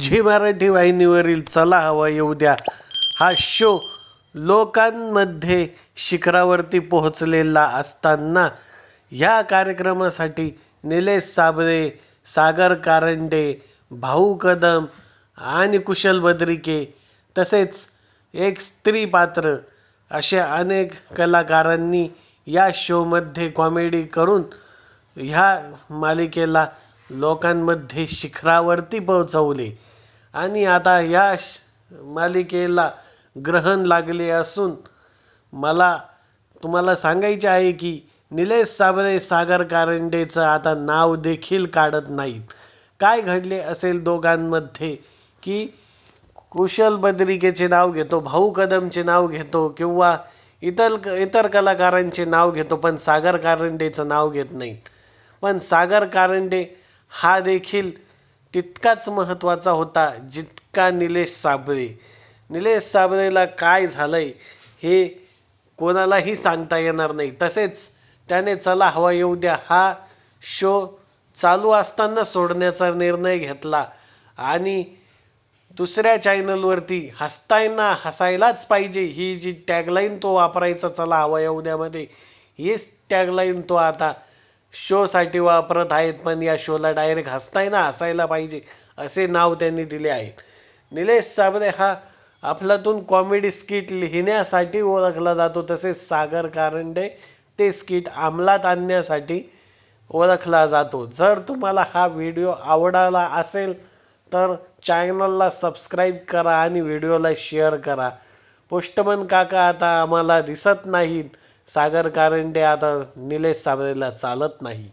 Zee Marathi वाहिनीवरील चला हवा येऊ द्या. हा शो लोकांमध्ये शिखरावरती पोहोचलेला असताना ह्या कार्यक्रमासाठी निलेश साबळे सागर कारंडे भाऊ कदम आणि कुशल बद्रिके तसेच एक स्त्री पात्र अशा अनेक कलाकारांनी या शोमध्ये कॉमेडी करून ह्या मालिकेला लोकांमध्ये शिखरावरती पोहोचवले. आणि आता या श- मालिकेला ग्रहण लागले असून मला तुम्हाला सांगायचे आहे की निलेश साबळे सागर कारंडेचं आता नाव देखील काढत नाहीत. काय घडले असेल दोघांमध्ये की कुशल बद्रिकेचे नाव घेतो भाऊ कदमचे नाव घेतो किंवा इतर इतर कलाकारांचे नाव घेतो पण सागर कारंडेचं नाव घेत नाहीत. पण सागर कारंडे हा देखील तितकाच महत्त्वाचा होता जितका निलेश साबरे निलेश साबरेला काय झालंय हे कोणालाही सांगता येणार नाही. तसेच त्याने चला हवा येऊ द्या हा शो चालू असताना सोडण्याचा निर्णय घेतला. आणि दुसऱ्या चॅनलवरती हसताना हसायलाच पाहिजे ही जी टॅगलाईन तो वापरायचा चला हवा येऊ द्यामध्ये हीच टॅगलाईन तो आता शोसाठी वापरत आहेत पण या शोला डायरेक्ट हसताना हसायला पाहिजे असे नाव त्यांनी दिले आहे निलेश साबरे हा आपल्यातून कॉमेडी स्किट लिहिण्यासाठी ओळखला जातो तसेच सागर कारंडे ते स्किट अंमलात आणण्यासाठी ओळखला जातो. जर तुम्हाला हा व्हिडिओ आवडाला असेल तर चॅनलला सबस्क्राईब करा आणि व्हिडिओला शेअर करा. पोस्टमन काका आता आम्हाला दिसत नाहीत. सागर कारंडे आता निलेश साबळेला चालत नाही.